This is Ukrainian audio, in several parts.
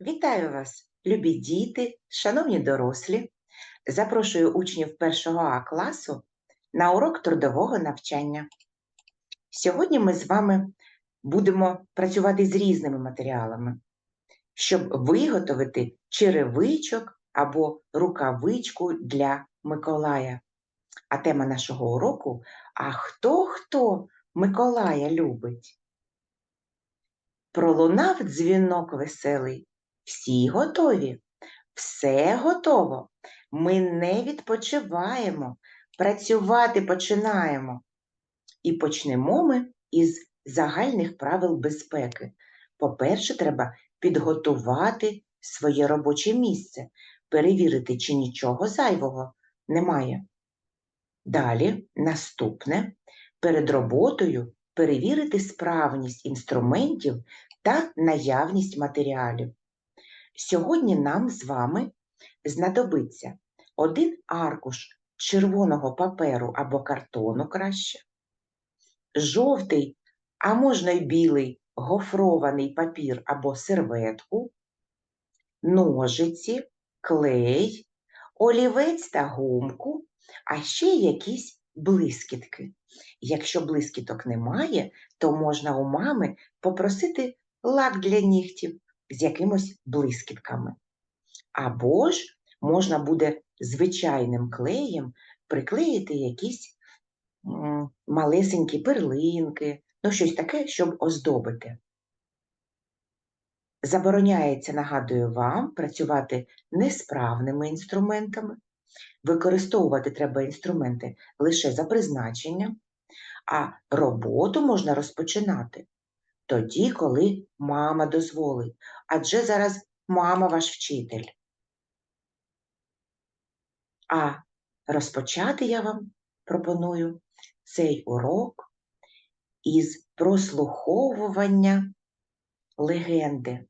Вітаю вас, любі діти, шановні дорослі. Запрошую учнів 1 А класу на урок трудового навчання. Сьогодні ми з вами будемо працювати з різними матеріалами, щоб виготовити черевичок або рукавичку для Миколая. А тема нашого уроку А хто хто Миколая любить? Пролунав дзвінок веселий. Всі готові? Все готово. Ми не відпочиваємо, працювати починаємо. І почнемо ми із загальних правил безпеки. По-перше, треба підготувати своє робоче місце, перевірити, чи нічого зайвого немає. Далі, наступне, перед роботою перевірити справність інструментів та наявність матеріалів. Сьогодні нам з вами знадобиться один аркуш червоного паперу або картону краще, жовтий, а можна й білий гофрований папір або серветку, ножиці, клей, олівець та гумку, а ще якісь блискітки. Якщо блискіток немає, то можна у мами попросити лак для нігтів з якимось блискітками. Або ж можна буде звичайним клеєм приклеїти якісь малесенькі перлинки, ну щось таке, щоб оздобити. Забороняється, нагадую вам, працювати несправними інструментами. Використовувати треба інструменти лише за призначенням, а роботу можна розпочинати тоді, коли мама дозволить, адже зараз мама ваш вчитель. А розпочати я вам пропоную цей урок із прослуховування легенди.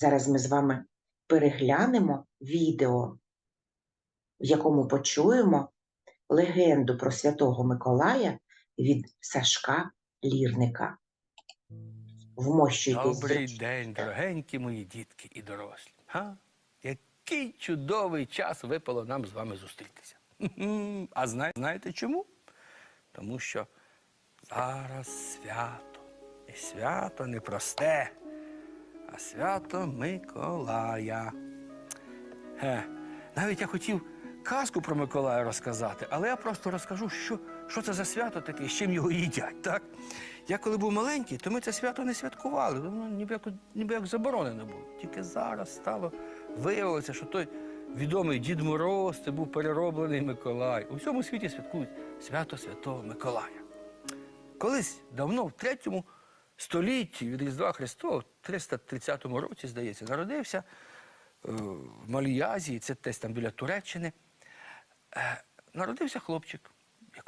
Зараз ми з вами переглянемо відео, в якому почуємо легенду про Святого Миколая від Сашка Лірника. Вмощуйтесь Добрий зручно. день, дорогенькі мої дітки і дорослі. Га? Який чудовий час випало нам з вами зустрітися. А знає- знаєте чому? Тому що зараз свято. І свято не просте, а свято Миколая. Ге. Навіть я хотів казку про Миколая розказати, але я просто розкажу, що, що це за свято таке, з чим його їдять. Так? Я коли був маленький, то ми це свято не святкували. Воно ніби як, ніби як заборонено було. Тільки зараз стало виявилося, що той відомий Дід Мороз це був перероблений Миколай. У всьому світі святкують свято Святого Миколая. Колись давно, в третьому столітті від Різдва Христова, в 330 році, здається, народився е, в Малій Азії, це десь там біля Туреччини, е, народився хлопчик,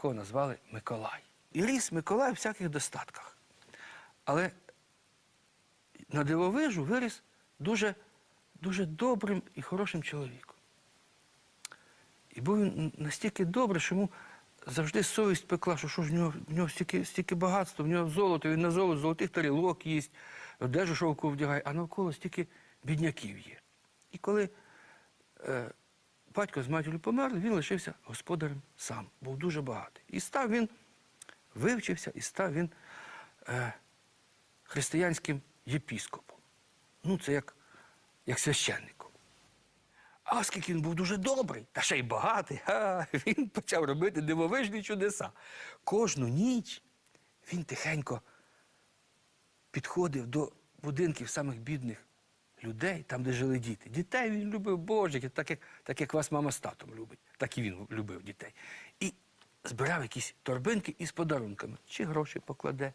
якого назвали Миколай. І ріс Миколай у всяких достатках. Але на дивовижу виріс дуже, дуже добрим і хорошим чоловіком. І був він настільки добрий, що йому завжди совість пекла, що, що в нього, в нього стільки, стільки багатства, в нього золото, він на золото, золотих тарілок їсть, одежу шовку вдягає, а навколо стільки бідняків є. І коли е, батько з матір'ю померли, він лишився господарем сам, був дуже багатий. І став він, вивчився, і став він е, християнським єпіскопом. Ну, це як, як священником. А оскільки він був дуже добрий, та ще й багатий, ха, він почав робити дивовижні чудеса. Кожну ніч він тихенько підходив до будинків самих бідних людей, там, де жили діти. Дітей він любив Божих, так як, так як вас мама з татом любить, так і він любив дітей. І збирав якісь торбинки із подарунками. Чи гроші покладе,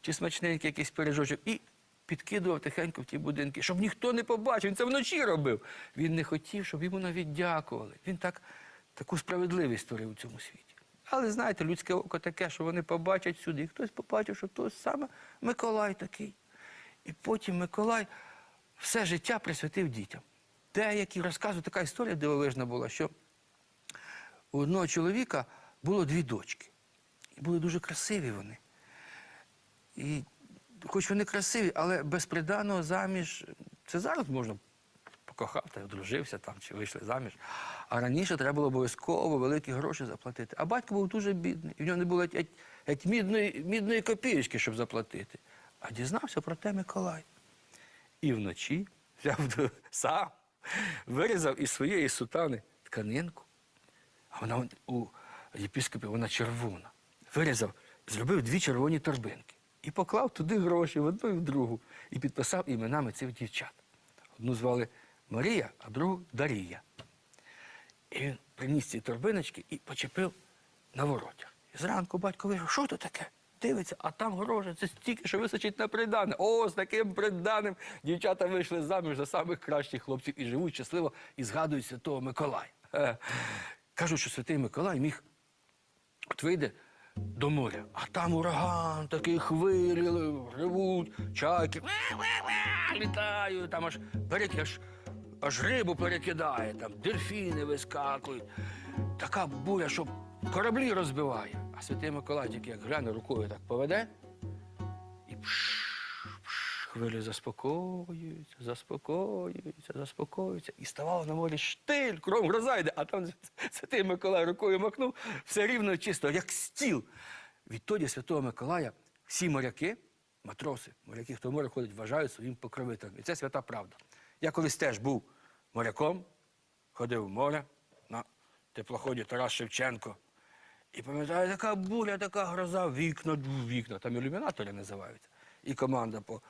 чи смачненький якийсь пиріжочок. І підкидував тихенько в ті будинки, щоб ніхто не побачив. Він це вночі робив. Він не хотів, щоб йому навіть дякували. Він так, таку справедливість створив у цьому світі. Але знаєте, людське око таке, що вони побачать сюди. І хтось побачив, що то саме Миколай такий. І потім Миколай все життя присвятив дітям. Деякі розказують, така історія дивовижна була, що у одного чоловіка було дві дочки. І були дуже красиві вони. І хоч вони красиві, але без приданого заміж, це зараз можна й одружився там чи вийшли заміж. А раніше треба було обов'язково великі гроші заплатити. А батько був дуже бідний, і в нього не було геть мідної, мідної копієчки, щоб заплатити. А дізнався про те Миколай. І вночі взяв сам, вирізав із своєї сутани тканинку, а вона у єпіскопі вона червона. Вирізав, зробив дві червоні торбинки і поклав туди гроші в одну і в другу, і підписав іменами цих дівчат. Одну звали Марія, а другу Дарія. І він приніс ці торбиночки і почепив на воротях. І зранку батько вийшов, що то таке? Дивиться, а там гроші, це стільки, що височить на придане. О, з таким приданим дівчата вийшли заміж за самих кращих хлопців і живуть щасливо і згадують святого Миколая. Е, Кажуть, що святий Миколай міг От вийде до моря, а там ураган, такий хвилі, ревуть, чайки, літають, там аж, перек- аж, аж рибу перекидає, там дельфіни вискакують. Така буря, що кораблі розбиває. А святий Миколай тільки як гляне рукою так поведе, і пш, пш, хвилі заспокоюються, заспокоюються, заспокоюються. І ставало на морі штиль, кром гроза йде, а там святий Миколай рукою махнув, все рівно чисто, як стіл. Відтоді святого Миколая всі моряки, матроси, моряки, хто в море ходить, вважають своїм покровителем. І це свята правда. Я колись теж був моряком, ходив в море на теплоході Тарас Шевченко. І пам'ятаю, така буря, така гроза, вікна, вікна, там ілюмінатори називаються. І команда по,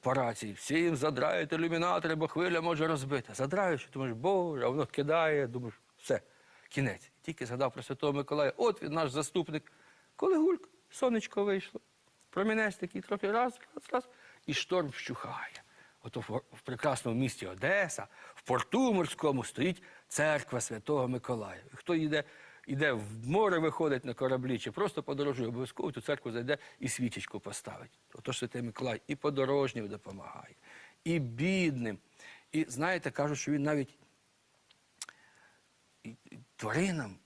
по рації. Всім задрають ілюмінатори, бо хвиля може розбити. Задраєш, думаєш, боже, а воно кидає, думаєш, все, кінець. Тільки згадав про Святого Миколая, от він наш заступник. Коли гульк, сонечко вийшло, промінець такий трохи раз, раз, раз, і шторм вщухає. Ото в, прекрасному місті Одеса, в порту морському стоїть церква Святого Миколая. І хто йде, йде в море, виходить на кораблі, чи просто подорожує, обов'язково в ту церкву зайде і свічечку поставить. Отож Святий Миколай і подорожнім допомагає, і бідним. І знаєте, кажуть, що він навіть тваринам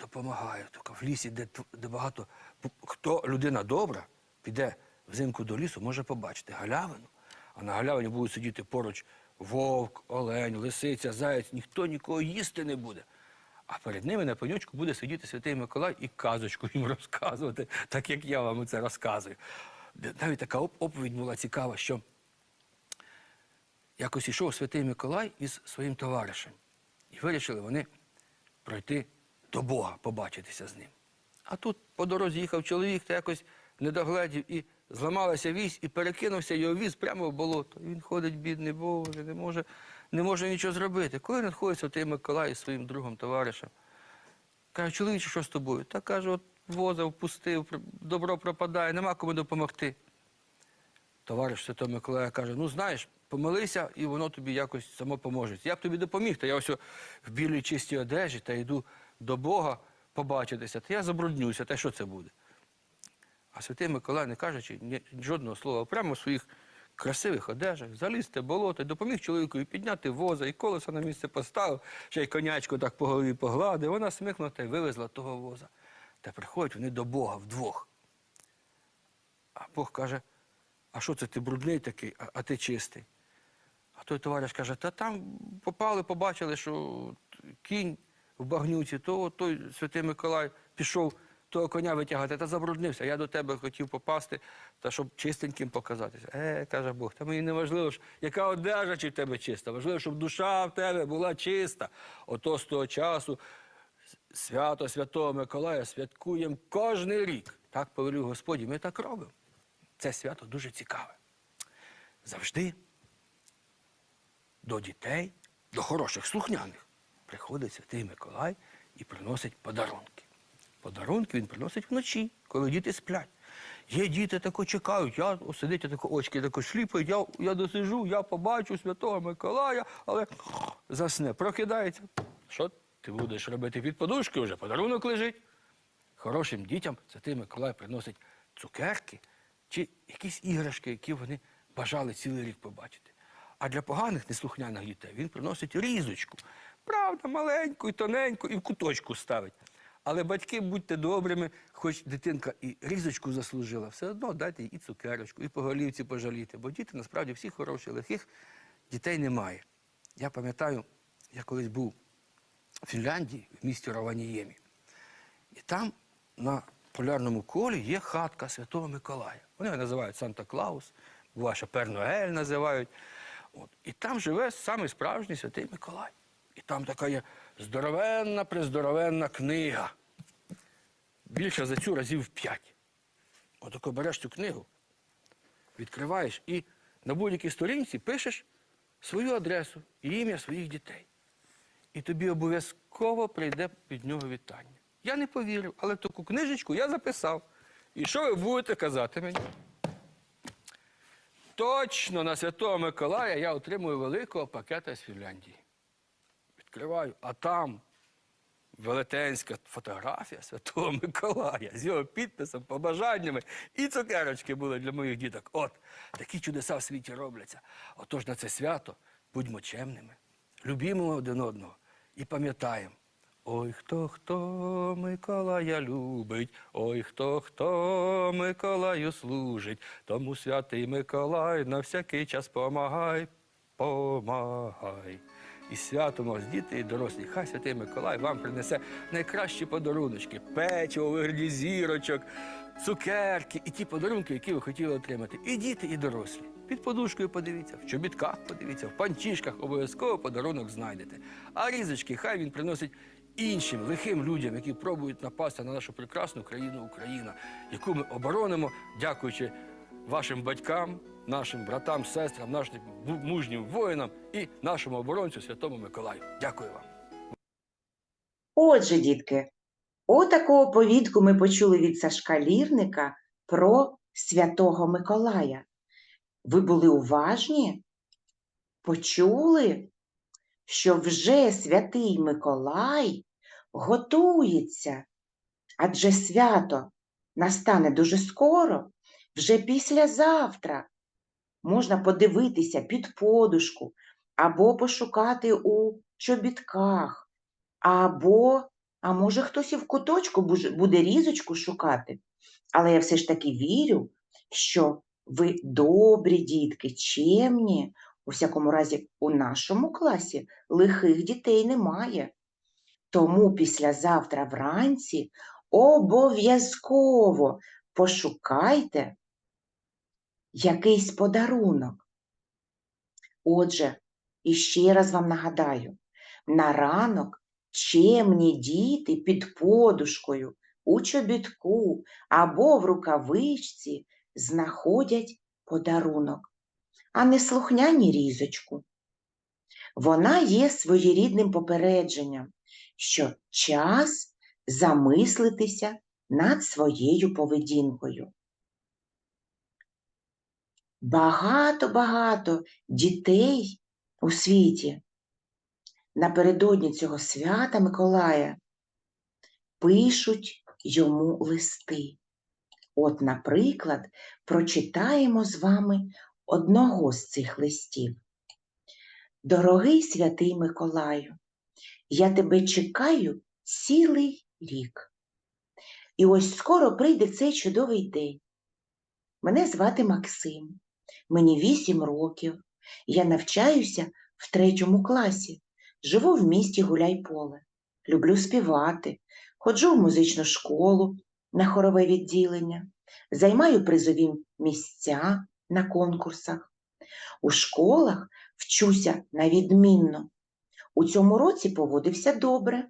допомагає. Тільки в лісі, де, де багато. Хто людина добра, піде взимку до лісу, може побачити галявину. А на галявині будуть сидіти поруч вовк, олень, лисиця, заяць, ніхто нікого їсти не буде. А перед ними на пенючку буде сидіти святий Миколай і казочку їм розказувати, так як я вам це розказую. Навіть така оповідь була цікава, що якось ішов святий Миколай із своїм товаришем. І вирішили вони пройти до Бога, побачитися з ним. А тут по дорозі їхав чоловік, та якось не догледів і зламалася вісь, і перекинувся його віз прямо в болото. І він ходить, бідний Боже, не може, не може нічого зробити. Коли надходить святий Миколай із своїм другом товаришем, каже, чоловіче, що з тобою? Та каже, от воза впустив, добро пропадає, нема кому допомогти. Товариш Святого Миколая каже: ну знаєш, помолися, і воно тобі якось само поможе. Я б тобі допоміг, та я ось в білій чистій одежі та йду до Бога побачитися, та я забруднюся, та що це буде? А святий Миколай, не кажучи жодного слова, прямо своїх красивих одежах, заліз в те болото, допоміг чоловікові підняти воза, і колеса на місце поставив, ще й конячку так по голові погладив. Вона смикнула та й вивезла того воза. Та приходять вони до Бога вдвох. А Бог каже, а що це ти брудний такий, а, а ти чистий? А той товариш каже, та там попали, побачили, що кінь в багнюці, то той святий Миколай пішов того коня витягати, та забруднився. Я до тебе хотів попасти, та щоб чистеньким показатися. Е, каже Бог, та мені не важливо, яка одежа чи в тебе чиста. Важливо, щоб душа в тебе була чиста. Ото з того часу свято Святого Миколая святкуємо кожний рік. Так повелів Господь, і ми так робимо. Це свято дуже цікаве. Завжди до дітей, до хороших слухняних, приходить святий Миколай і приносить подарунки. Подарунки він приносить вночі, коли діти сплять. Є діти тако чекають, я сидить, тако очки тако шліпають, я, я досижу, я побачу святого Миколая, але засне, прокидається. Що ти будеш робити під подушкою вже? Подарунок лежить. Хорошим дітям святий Миколай приносить цукерки чи якісь іграшки, які вони бажали цілий рік побачити. А для поганих неслухняних дітей він приносить різочку. Правда, маленьку і тоненьку, і в куточку ставить. Але батьки, будьте добрими, хоч дитинка і різочку заслужила, все одно дайте їй і цукерочку, і по голівці пожаліти. Бо діти насправді всі хороші, лихих дітей немає. Я пам'ятаю, я колись був в Фінляндії, в місті Раваніємі. І там на полярному колі є хатка Святого Миколая. Вони його називають Санта-Клаус, буває, що Перноель називають. От. І там живе самий справжній святий Миколай. І там така є здоровенна, приздоровенна книга. Більше за цю разів в п'ять. Отако береш цю книгу, відкриваєш і на будь-якій сторінці пишеш свою адресу і ім'я своїх дітей. І тобі обов'язково прийде від нього вітання. Я не повірив, але таку книжечку я записав. І що ви будете казати мені? Точно на Святого Миколая я отримую великого пакета з Фінляндії. Відкриваю, а там велетенська фотографія Святого Миколая з його підписом, побажаннями і цукерочки були для моїх діток. От, такі чудеса в світі робляться. Отож на це свято будьмо чемними, любімо один одного і пам'ятаємо. Ой, хто хто Миколая любить, ой, хто хто Миколаю служить, тому святий Миколай на всякий час помагай, помагай. І святом вас, діти і дорослі, хай святий Миколай вам принесе найкращі подаруночки, печиво, вигляді зірочок, цукерки і ті подарунки, які ви хотіли отримати. І діти, і дорослі. Під подушкою подивіться, в чобітках подивіться, в панчішках обов'язково подарунок знайдете. А різочки хай він приносить іншим лихим людям, які пробують напасти на нашу прекрасну країну Україна, яку ми оборонимо, дякуючи вашим батькам, нашим братам, сестрам, нашим мужнім воїнам і нашому оборонцю Святому Миколаю. Дякую вам. Отже, дітки, отаку оповідку ми почули від Сашка Лірника про Святого Миколая. Ви були уважні? Почули, що вже святий Миколай готується, адже свято настане дуже скоро, вже післязавтра. Можна подивитися під подушку або пошукати у чобітках, або, а може, хтось і в куточку буде різочку шукати. Але я все ж таки вірю, що ви добрі дітки, чемні. У всякому разі, у нашому класі лихих дітей немає. Тому післязавтра вранці обов'язково пошукайте якийсь подарунок. Отже, іще раз вам нагадаю, на ранок чемні діти під подушкою, у чобітку або в рукавичці знаходять подарунок, а не слухняні різочку. Вона є своєрідним попередженням, що час замислитися над своєю поведінкою. Багато-багато дітей у світі напередодні цього свята Миколая пишуть йому листи. От, наприклад, прочитаємо з вами одного з цих листів. Дорогий святий Миколаю, я тебе чекаю цілий рік. І ось скоро прийде цей чудовий день. Мене звати Максим, мені вісім років. Я навчаюся в третьому класі, живу в місті Гуляйполе, люблю співати, ходжу в музичну школу на хорове відділення, займаю призові місця на конкурсах. У школах вчуся на відмінно. У цьому році поводився добре.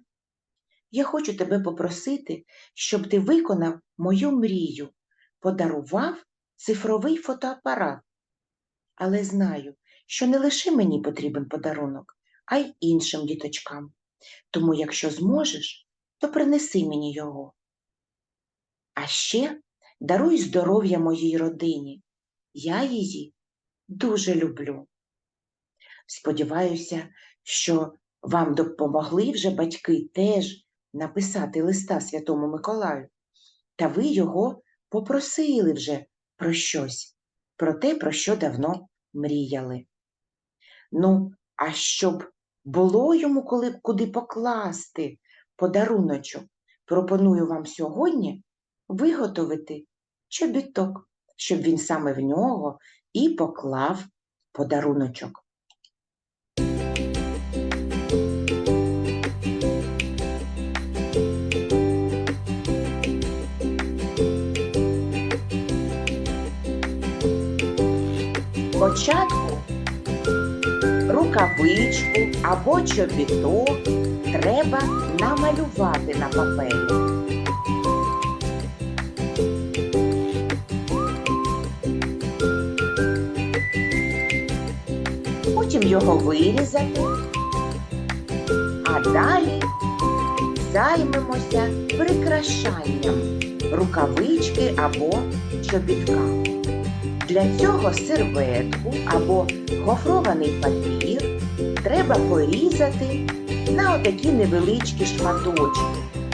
Я хочу тебе попросити, щоб ти виконав мою мрію, подарував цифровий фотоапарат. Але знаю, що не лише мені потрібен подарунок, а й іншим діточкам. Тому, якщо зможеш, то принеси мені його. А ще даруй здоров'я моїй родині. Я її дуже люблю. Сподіваюся, що вам допомогли вже батьки теж написати листа Святому Миколаю, та ви його попросили вже про щось, про те, про що давно мріяли. Ну, а щоб було йому коли, куди покласти подаруночок, пропоную вам сьогодні виготовити чобіток, щоб він саме в нього і поклав подаруночок. Спочатку рукавичку або чобіток треба намалювати на папері. Потім його вирізати, а далі займемося прикрашанням рукавички або чобітка. Для цього серветку або гофрований папір треба порізати на отакі невеличкі шматочки,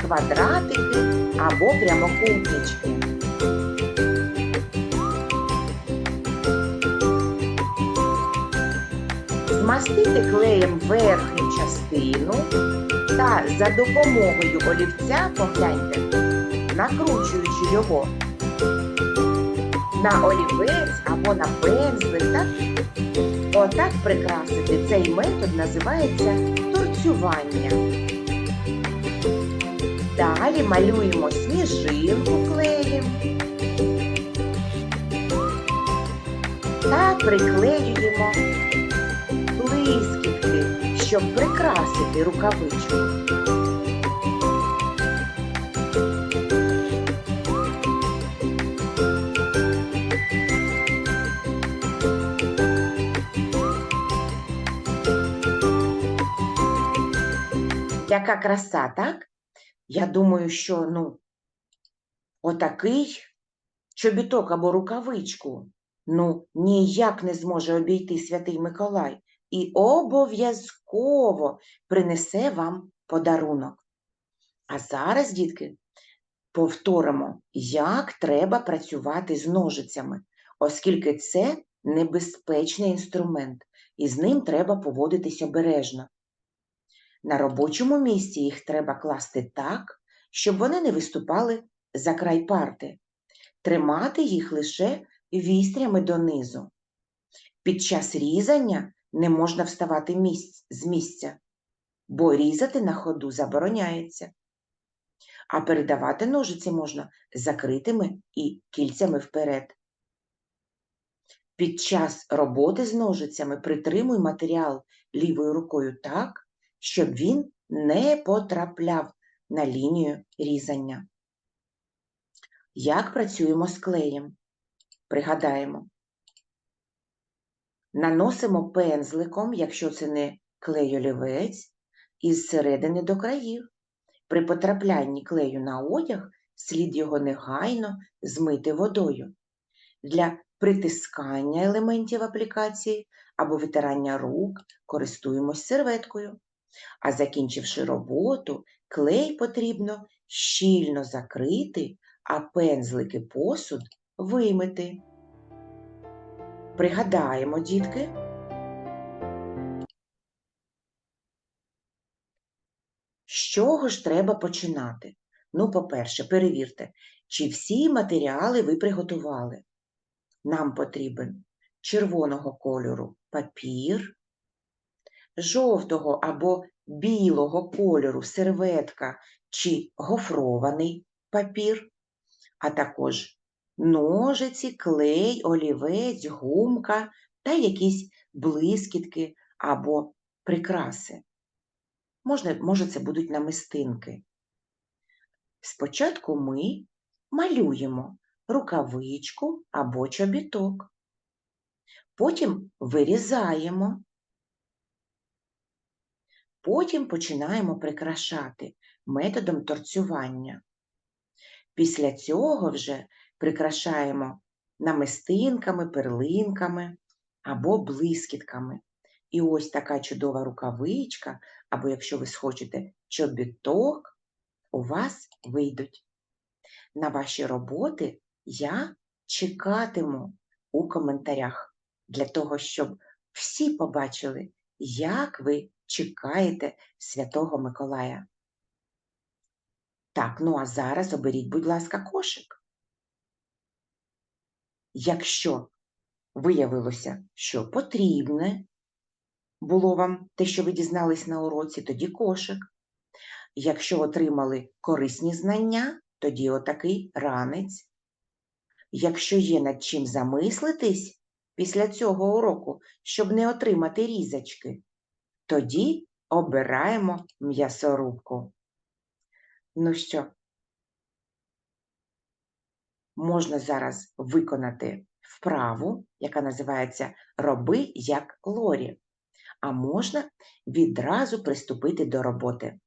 квадратики або прямокутнички. Змастити клеєм верхню частину та за допомогою олівця, погляньте, накручуючи його на олівець або на пензлик, так? Отак прикрасити цей метод називається торцювання. Далі малюємо сніжинку клеєм та приклеюємо блискітки, щоб прикрасити рукавичку. Яка краса, так? Я думаю, що ну, отакий чобіток або рукавичку ну ніяк не зможе обійти святий Миколай і обов'язково принесе вам подарунок. А зараз, дітки, повторимо, як треба працювати з ножицями, оскільки це небезпечний інструмент, і з ним треба поводитись обережно. На робочому місці їх треба класти так, щоб вони не виступали за край парти, тримати їх лише вістрями донизу. Під час різання не можна вставати місць, з місця, бо різати на ходу забороняється. А передавати ножиці можна закритими і кільцями вперед. Під час роботи з ножицями притримуй матеріал лівою рукою так, щоб він не потрапляв на лінію різання. Як працюємо з клеєм? Пригадаємо. Наносимо пензликом, якщо це не клей-олівець, із середини до країв. При потраплянні клею на одяг слід його негайно змити водою. Для притискання елементів аплікації або витирання рук користуємось серветкою. А закінчивши роботу, клей потрібно щільно закрити, а пензлики посуд вимити. Пригадаємо, дітки. З чого ж треба починати? Ну, по-перше, перевірте, чи всі матеріали ви приготували. Нам потрібен червоного кольору папір, жовтого або білого кольору серветка чи гофрований папір, а також ножиці, клей, олівець, гумка та якісь блискітки або прикраси. Можна, може, це будуть намистинки. Спочатку ми малюємо рукавичку або чобіток. Потім вирізаємо. Потім починаємо прикрашати методом торцювання. Після цього вже прикрашаємо намистинками, перлинками або блискітками. І ось така чудова рукавичка, або якщо ви схочете чобіток, у вас вийдуть. На ваші роботи я чекатиму у коментарях для того, щоб всі побачили, як ви чекаєте Святого Миколая. Так, ну а зараз оберіть, будь ласка, кошик. Якщо виявилося, що потрібне було вам те, що ви дізнались на уроці, тоді кошик. Якщо отримали корисні знання, тоді отакий ранець. Якщо є над чим замислитись, після цього уроку, щоб не отримати різочки? Тоді обираємо м'ясорубку. Ну що, можна зараз виконати вправу, яка називається Роби як Лорі, а можна відразу приступити до роботи.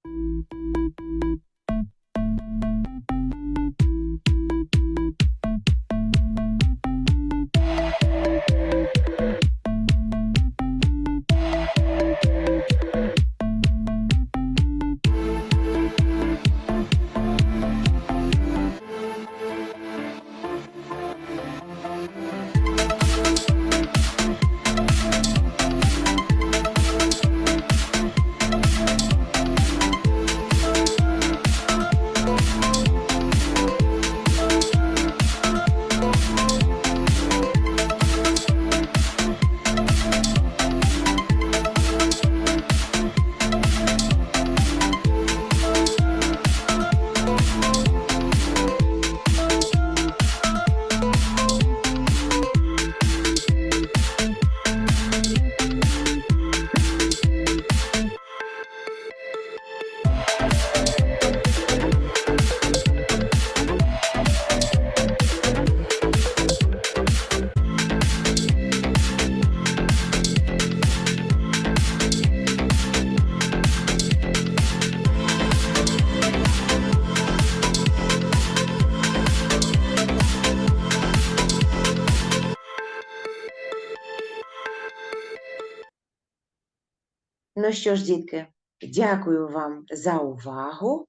Ну що ж, дітки, дякую вам за увагу.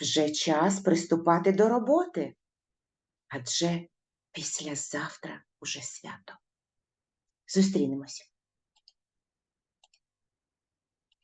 Вже час приступати до роботи. Адже післязавтра уже свято. Зустрінемось.